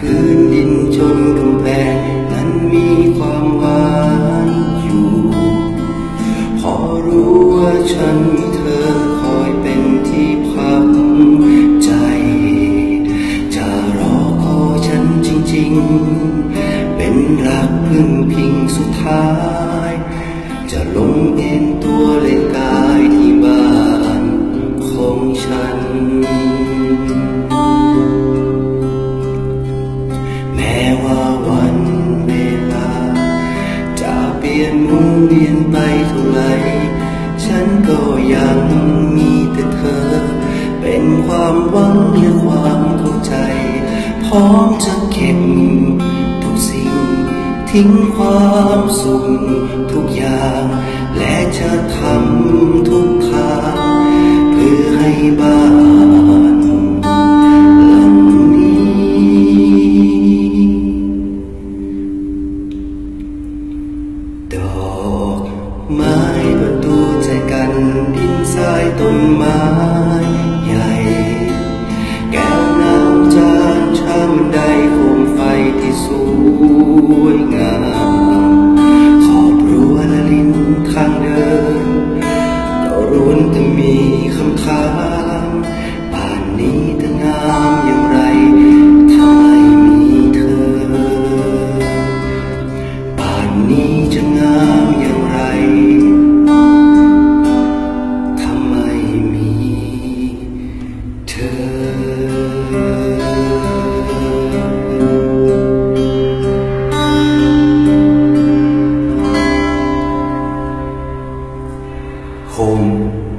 คืนดินจนกำแพงนั้นมีความหวานอยู่ พอรู้ว่าฉันมีเธอคอยเป็นที่พักใจ จะรอคอยฉันจริงๆ เป็นรักพึ่งพิงสุดท้าย จะลงเอ็นตัวเลยกาย มจะเก็บทุกสิ่ง ทิ้งความสุขทุกอย่าง และจะทำทุกทางเพื่อให้บ้านหลังนี้ ดอกไม้ประตูใจกันดินทรายต้นไม้ วยงามขอบรั้วและลิ้นทางเดินเรารุนแต่มีคำถามป่านนี้เธองามอย่างไรถ้าไม่มีเธอ ป่านนี้จะงามอย่างไร home.